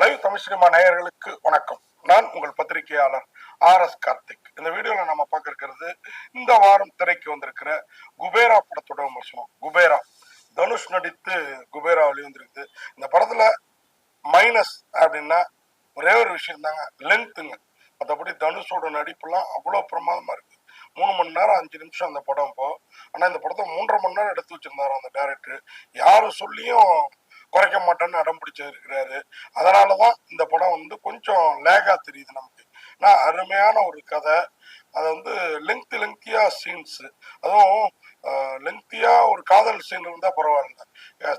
Live Tamil cinema நேயர்களுக்கு வணக்கம். நான் உங்கள் பத்திரிகையாளர் ஆர் எஸ் கார்த்திக். இந்த வீடியோல நம்ம பார்க்க இருக்கிறது இந்த வாரம் திரைக்கு வந்திருக்கிற குபேரா படத்தோட விமர்சனம். குபேரா. தனுஷ் நடித்து குபேரா வெளிவந்திருக்குது இந்த படத்துல மைனஸ் அப்படின்னா ஒரே ஒரு விஷயம் தாங்க லென்த்துங்க மற்றபடி தனுஷோட நடிப்புலாம் அவ்வளோ பிரமாதமா இருக்கு. மூணு மணி நேரம் அஞ்சு நிமிஷம் அந்த படம் இப்போ. ஆனா இந்த படத்தை மூன்றரை மணி நேரம் எடுத்து வச்சிருந்தாரு அந்த டேரக்டர் யாரும் சொல்லியும் குறைக்க மாட்டோம்னு அடம் பிடிச்சிருக்கிறாரு. அதனாலதான் இந்த படம் வந்து கொஞ்சம் லேகா தெரியுது நமக்கு. நான் அருமையான ஒரு கதை. அது வந்து லெங்க்த் லெங்க்தியா சீன்ஸ் அதுவும் லெங்க்தியா ஒரு காதல் சீன் இருந்தா பரவாயில்ல.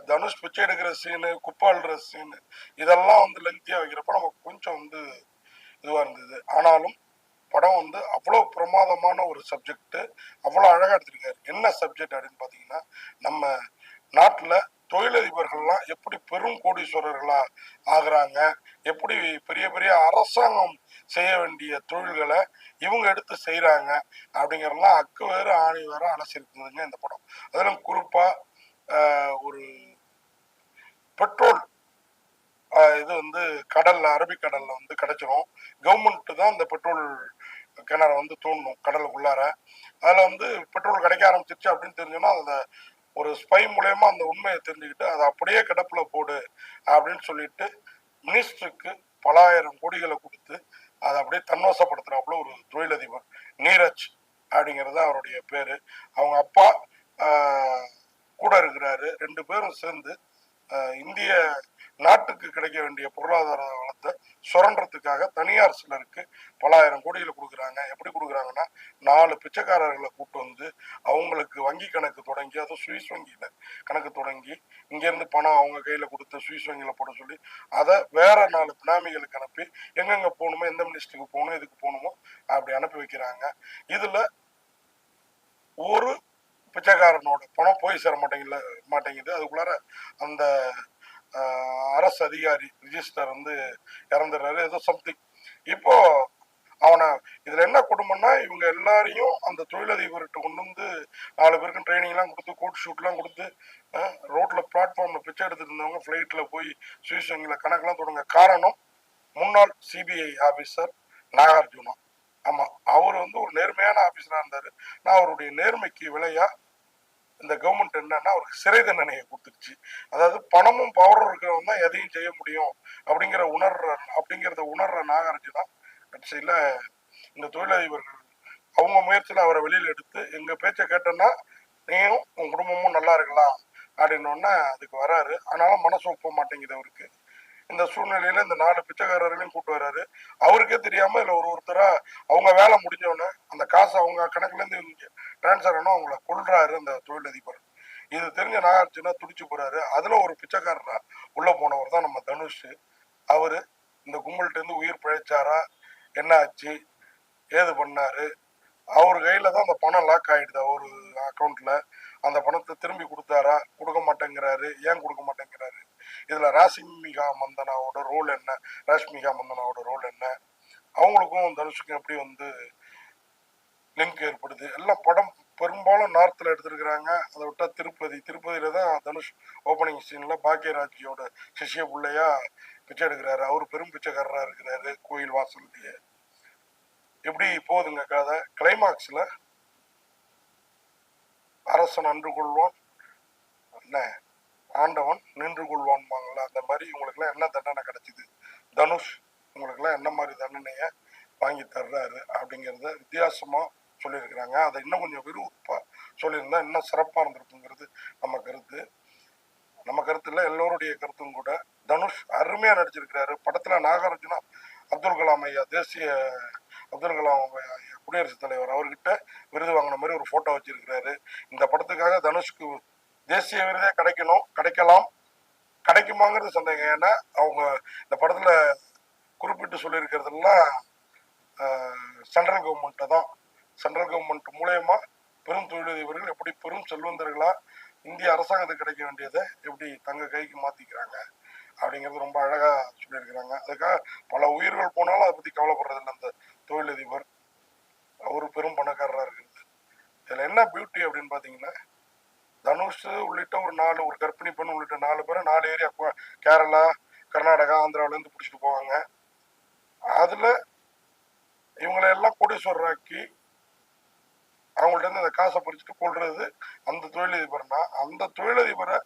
தனுஷ் பிச்சை எடுக்கிற சீனு குப்பை அழுற சீனு இதெல்லாம் வந்து லெங்க்தியா வைக்கிறப்ப நமக்கு கொஞ்சம் வந்து இதுவா இருந்தது. ஆனாலும் படம் வந்து அவ்வளோ பிரமாதமான ஒரு சப்ஜெக்ட் அவ்வளோ அழகா எடுத்திருக்காரு. என்ன சப்ஜெக்ட் அப்படின்னு பார்த்தீங்கன்னா நம்ம நாட்டில் தொழிலதிபர்கள்லாம் எப்படி பெரும் கோடீஸ்வரர்களா ஆகுறாங்க? எப்படி பெரிய பெரிய அரசாங்கம் செய்ய வேண்டிய தொழில்களை இவங்க எடுத்து செய்கிறாங்க அப்படிங்கிறலாம் அக்கு வேறு ஆணி வேறு அலசிருக்குதுங்க இந்த படம். அதிலும் குறிப்பாக ஒரு பெட்ரோல் இது வந்து கடல்ல அரபிக்கடல்ல வந்து கிடைச்சிரும். கவர்மெண்ட் தான் இந்த பெட்ரோல் கிணறை வந்து தோண்டணும் கடலுக்குள்ளார. அதுல வந்து பெட்ரோல் கிடைக்க ஆரம்பிச்சிருச்சு அப்படின்னு தெரிஞ்சோன்னா அந்த ஒரு ஸ்பை மூலயமா அந்த உண்மையை தெரிஞ்சுக்கிட்டு அதை அப்படியே கிடப்பில் போடு அப்படின்னு சொல்லிட்டு மினிஸ்டருக்கு பலாயிரம் கோடிகளை கொடுத்து அதை அப்படியே தன்வசப்படுத்துறாப்புல ஒரு தொழிலதிபர் நீரஜ் அப்படிங்கிறது அவருடைய பேரு. அவங்க அப்பா கூட இருக்கிறாரு. ரெண்டு பேரும் சேர்ந்து இந்திய நாட்டுக்கு கிடைக்க வேண்டிய பொருளாதார வளத்தை சுரண்டுறதுக்காக தனியார் சிலருக்கு பலாயிரம் கோடிகளை கொடுக்குறாங்க. எப்படி கொடுக்குறாங்கன்னா நாலு பிச்சைக்காரர்களை கூட்டு வந்து அவங்களுக்கு வங்கி கணக்கு தொடங்கி அதுவும் சுவிஸ் வங்கியில் கணக்கு தொடங்கி இங்கேருந்து பணம் அவங்க கையில் கொடுத்து சுவிஸ் வங்கியில் போட சொல்லி அதை வேற நாலு பினாமிகளுக்கு அனுப்பி எங்கெங்கே போகணுமோ எந்த மினிஸ்டருக்கு போகணும் எதுக்கு போகணுமோ அப்படி அனுப்பி வைக்கிறாங்க. இதில் ஒரு பிச்சைக்காரனோட பணம் போய் சேர மாட்டேங்கல மாட்டேங்குது. அதுக்குள்ளார அந்த அரசு அதிகாரி ரிஜிஸ்டர் வந்து இறந்துடுறாரு. ஏதோ சம்திங் இப்போ அவனை இதுல என்ன குடும்பம்னா இவங்க எல்லாரையும் அந்த தொழிலதிபர்கிட்ட கொண்டு வந்து நாலு பேருக்கு ட்ரைனிங் எல்லாம் கொடுத்து கோட் ஷூட்லாம் கொடுத்து ரோட்டில் ரோட்ல பிளாட்ஃபார்ம்ல பிச்சை எடுத்துட்டு இருந்தவங்க ஃபிளைட்ல போய் சுவிஸ் கணக்கெலாம் கணக்கெல்லாம் தொடங்க. காரணம் முன்னாள் சிபிஐ ஆபீசர் நாகார்ஜுனா. ஆமா அவர் வந்து ஒரு நேர்மையான ஆபீசரா இருந்தாரு. நான் அவருடைய நேர்மைக்கு விலையா இந்த கவர்மெண்ட் என்னன்னா அவருக்கு சிறை தண்டனையை கொடுத்துருச்சு. அதாவது பணமும் பவரும் இருக்கிறவங்க தான் எதையும் செய்ய முடியும் அப்படிங்கிற உணர்ற அப்படிங்கிறத உணர்ற நாகார்ஜுனா கட்சியில இந்த தொழிலதிபர்கள். அவங்க முயற்சியில அவரை வெளியில எடுத்து எங்க பேச்சை கேட்டோன்னா நீயும் உன் குடும்பமும் நல்லா இருக்கலாம் அப்படின்னோடனே அதுக்கு வராரு. ஆனாலும் மனசு ஒப்ப மாட்டேங்குது அவருக்கு. இந்த சூழ்நிலையில இந்த நாலு பிச்சைக்காரர்களையும் கூட்டு வர்றாரு அவருக்கே தெரியாம இதுல ஒரு ஒருத்தரா அவங்க வேலை முடிஞ்சோடனே அந்த காசு அவங்க கணக்குல இருந்து இங்க டிரான்ஸ்ஃபர் ஆனா அவங்கள கொள்றாரு அந்த தொழிலதிபர். இது தெரிஞ்ச நாகார்ஜுனா துடிச்சு போறாரு. அதுல ஒரு பிச்சைக்காரரா உள்ள போனவர் தான் நம்ம தனுஷ். அவரு இந்த கும்பல்கிட்ட இருந்து உயிர் பிழைச்சாரா? என்ன ஆச்சு? ஏது பண்ணாரு? அவர் கையில தான் அந்த பணம் லாக் ஆயிடுது. அவரு அக்கௌண்ட்ல அந்த பணத்தை திரும்பி கொடுத்தாரா? கொடுக்க மாட்டேங்கிறாரு. ஏன் கொடுக்க மாட்டேங்கிறாரு? இதில் ராஷ்மிகா மந்தனாவோட ரோல் என்ன? ராஷ்மிகா மந்தனாவோட ரோல் என்ன? அவங்களுக்கும் தனுஷுக்கும் எப்படி வந்து லிங்க் ஏற்படுது? எல்லாம் படம் பெரும்பாலும் நார்த்தில் எடுத்திருக்கிறாங்க. அதை விட்டால் திருப்பதி. திருப்பதியில் தான் தனுஷ் ஓப்பனிங் சீனில் பாக்கியராஜியோட சிஷ்ய பிள்ளையா பிச்சை எடுக்கிறாரு. அவர் பெரும் பிச்சைக்காரராக இருக்கிறாரு கோயில் வாசல்லையே. எப்படி போகுதுங்க கதை? கிளைமாக்ஸில் அரசன் அன்று கொள்வான். என்ன ஆண்டவன் நின்று கொள்வான்பாங்களா அந்த மாதிரி இவங்களுக்குலாம் என்ன தண்டனை கிடைச்சிது? தனுஷ் உங்களுக்குலாம் என்ன மாதிரி தண்டனையை வாங்கி தர்றாரு அப்படிங்கிறத வித்தியாசமாக சொல்லியிருக்கிறாங்க. அதை இன்னும் கொஞ்சம் விறுவிறுப்பா சொல்லியிருந்தா இன்னும் சிறப்பாக இருந்திருக்குங்கிறது நம்ம கருத்து. நம்ம கருத்தில் எல்லோருடைய கருத்தும் கூட தனுஷ் அருமையாக நடிச்சிருக்கிறாரு. படத்தில் நாகார்ஜுனா அப்துல் கலாம் ஐயா தேசிய அப்துல் கலாம் ஐயா குடியரசுத் தலைவர் அவர்கிட்ட விருது வாங்கின மாதிரி ஒரு ஃபோட்டோ வச்சிருக்கிறாரு. இந்த படத்துக்காக தனுஷ்க்கு தேசிய விருதே கிடைக்கணும் கிடைக்கலாம். கிடைக்குமாங்கிறது சந்தேகம். ஏன்னா அவங்க இந்த படத்துல குறிப்பிட்டு சொல்லியிருக்கிறதெல்லாம் சென்ட்ரல் கவர்மெண்ட்டை தான். சென்ட்ரல் கவர்மெண்ட் மூலயமா பெரும் தொழிலதிபர்கள் எப்படி பெரும் செல்வந்தர்களா இந்திய அரசாங்கத்துக்கு கிடைக்க வேண்டியதை எப்படி தங்க கைக்கு மாத்திக்கிறாங்க அப்படிங்கிறது ரொம்ப அழகா சொல்லியிருக்கிறாங்க. அதுக்காக பல உயிர்கள் போனாலும் அதை பத்தி கவலைப்படுறதில்ல அந்த தொழிலதிபர். ஒரு பெரும் பணக்காரராக இருக்கிறது இதுல என்ன பியூட்டி அப்படின்னு பாத்தீங்கன்னா தனுஷ் உள்ளிட்ட ஒரு நாலு ஒரு கர்ப்பிணி பெண் உள்ளிட்ட நாலு பேரை நாலு ஏரியா கேரளா கர்நாடகா ஆந்திராவிலேருந்து பிடிச்சிட்டு போவாங்க. அதில் இவங்களை எல்லாம் கோடீஸ்வரராக்கி அவங்கள்ட்ட இருந்து அந்த காசை பறிச்சுட்டு கொள்றது அந்த தொழிலதிபர்னா அந்த தொழிலதிபரை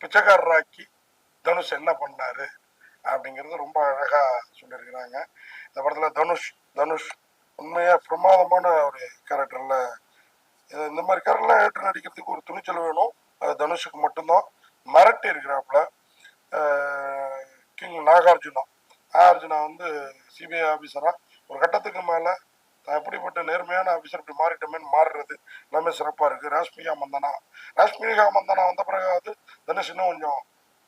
பிச்சைக்காரராக்கி தனுஷ் என்ன பண்ணாரு அப்படிங்கிறது ரொம்ப அழகா சொல்லியிருக்கிறாங்க. இந்த படத்துல தனுஷ் தனுஷ் உண்மையா பிரமாதமான ஒரு கேரக்டர்ல இந்த மாதிரி கரெல்லாம் ஏற்று நடிக்கிறதுக்கு ஒரு துணிச்சல் வேணும். அது தனுஷுக்கு மட்டும்தான். மிரட்டி இருக்கிறாப்புல கிங் நாகார்ஜுனா. நாகார்ஜுனா வந்து சிபிஐ ஆஃபீஸரா ஒரு கட்டத்துக்கு மேல நான் எப்படிப்பட்ட நேர்மையான ஆஃபீஸர் இப்படி மாறிட்டோமேன்னு மாறுறது எல்லாமே சிறப்பாக இருக்குது ராஷ்மிகா மந்தனா. ராஷ்மிகா மந்தனா வந்த பிறகாவது தனுஷ் இன்னும் கொஞ்சம்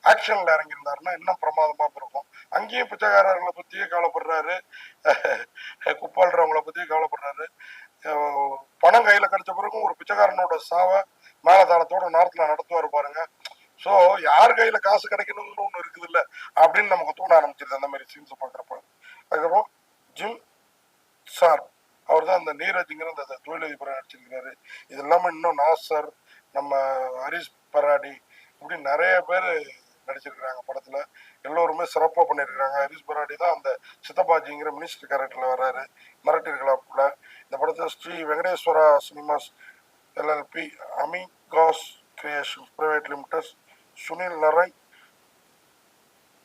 ஆக்ஷனில் இறங்கியிருந்தாருன்னா இன்னும் பிரமாதமாக இருக்கும் அங்கேயும் பிச்சைக்காரர்களை பற்றியே கவலைப்படுறாரு. குப்பாளுறவங்களை பற்றியே கவலைப்படுறாரு. பணம் கையில கிடைச்ச பிறகும் ஒரு பிச்சைக்காரனோட சாவை மேலதாளத்தோட நார்த்ல நடத்துவாரு பாருங்க. ஸோ யார் கையில காசு கிடைக்கணும்னு ஒண்ணு இருக்குது இல்ல அப்படின்னு நமக்கு தோண ஆரம்பிச்சிருது அந்த மாதிரி சீன்ஸ் பாக்குறப்ப அதுக்கப்புறம் ஜிம் சார் அவர் தான் அந்த நீரஜ்ங்கிற அந்த தொழிலதிபரை நடிச்சிருக்கிறாரு. இது இல்லாம இன்னும் நாசர் நம்ம ஹரிஷ் பராடி இப்படி நிறைய பேர் நடிச்சிருக்கிறாங்க படத்துல. எல்லோருமே சிறப்பாக பண்ணியிருக்கிறாங்க ஹரிஷ் பராடி தான் அந்த சித்தப்பாஜிங்கிற மினிஸ்டர் கேரக்டரில் வர்றாரு. மிரட்டி கூட இந்த படத்தில் Sri Venkateswara cinemas LLP Amigos creation private limited Sunil Narang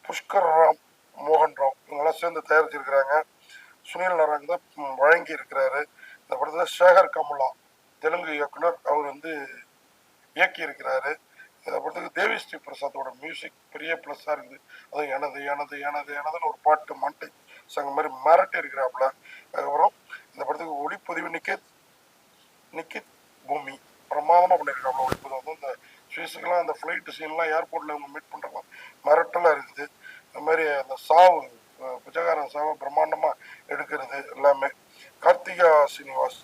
Pushkar Ram மோகன் ராவ் இவங்கெல்லாம் சேர்ந்து தயாரிச்சிருக்கிறாங்க. சுனில் நாராயண் தான் வழங்கி இருக்கிறாரு இந்த படத்தில் சேகர் கமலா தெலுங்கு இயக்குனர். அவர் வந்து இயக்கி இருக்கிறாரு இதை படத்துக்கு தேவி ஸ்ரீ பிரசாத்தோட மியூசிக் பெரிய ப்ளஸ்ஸாக இருக்குது. அது எனது எனது எனது எனதுன்னு ஒரு பாட்டு மண்டை சங்க மாதிரி மிரட்டி இருக்கிறாப்புல. அதுக்கப்புறம் இந்த படத்துக்கு ஒளிப்பதிவு நிக்கித் நிக்கித் பூமி பிரமாதமாக பண்ணியிருக்காப்புல ஒளிப்பதிவு. வந்து இந்த சுவிஸுக்கெல்லாம் அந்த ஃப்ளைட் சீன்லாம் ஏர்போர்ட்டில் அவங்க மீட் பண்ணுறாங்க மிரட்டலாக இருக்குது. அது மாதிரி அந்த சாவு பிச்சைக்காரன் சாவை பிரம்மாண்டமாக எடுக்கிறது எல்லாமே. கார்த்திகா சீனிவாஸ்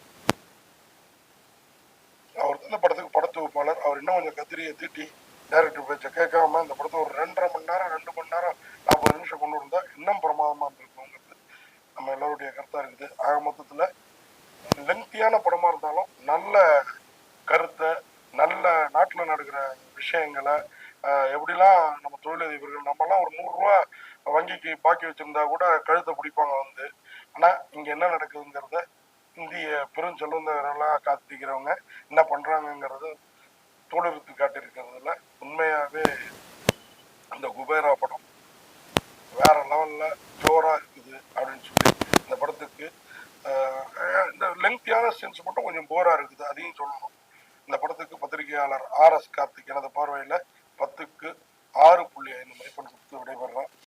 இந்த படத்துக்கு படத்தொகுப்பாளர் அவர் இன்னும் கொஞ்சம் கத்திரியை திட்டி டைரக்டர் பேச்சை கேட்காம இந்த படத்தை ஒரு ரெண்டரை மணி நேரம் ரெண்டு மணி நேரம் நாற்பது நிமிஷம் கொண்டு வந்தால் இன்னும் பிரமாதமாக இருந்திருக்குங்கிறது நம்ம எல்லோருடைய கருத்தாக இருக்குது. ஆக மொத்தத்தில் லெங்க்தியான படமாக இருந்தாலும் நல்ல கருத்தை நல்ல நாட்டில் நடக்கிற விஷயங்களை எப்படிலாம் நம்ம தொழிலதிபர்கள் நம்மலாம் ஒரு நூறுரூவா வங்கிக்கு பாக்கி வச்சுருந்தா கூட கழுத்தை பிடிப்பாங்க வந்து. ஆனால் இங்கே என்ன நடக்குதுங்கிறத இந்திய பெருஞ்செல்வந்தர்களாக காத்திருக்கிறவங்க என்ன பண்றாங்கங்கிறது தோழருக்கு காட்டியிருக்கிறதுல உண்மையாவே இந்த குபேரா படம் வேற லெவல்ல ஜோரா இருக்குது அப்படின்னு சொல்லி இந்த படத்துக்கு இந்த லெங்க்தியான சென்ஸ் மட்டும் கொஞ்சம் போரா இருக்குது அதையும் சொல்லணும். இந்த படத்துக்கு பத்திரிகையாளர் ஆர் எஸ் கார்த்திக் எனது பார்வையில பத்துக்கு ஆறு புள்ளி ஐந்து மதிப்பெண் கொடுத்து விடைபெறலாம்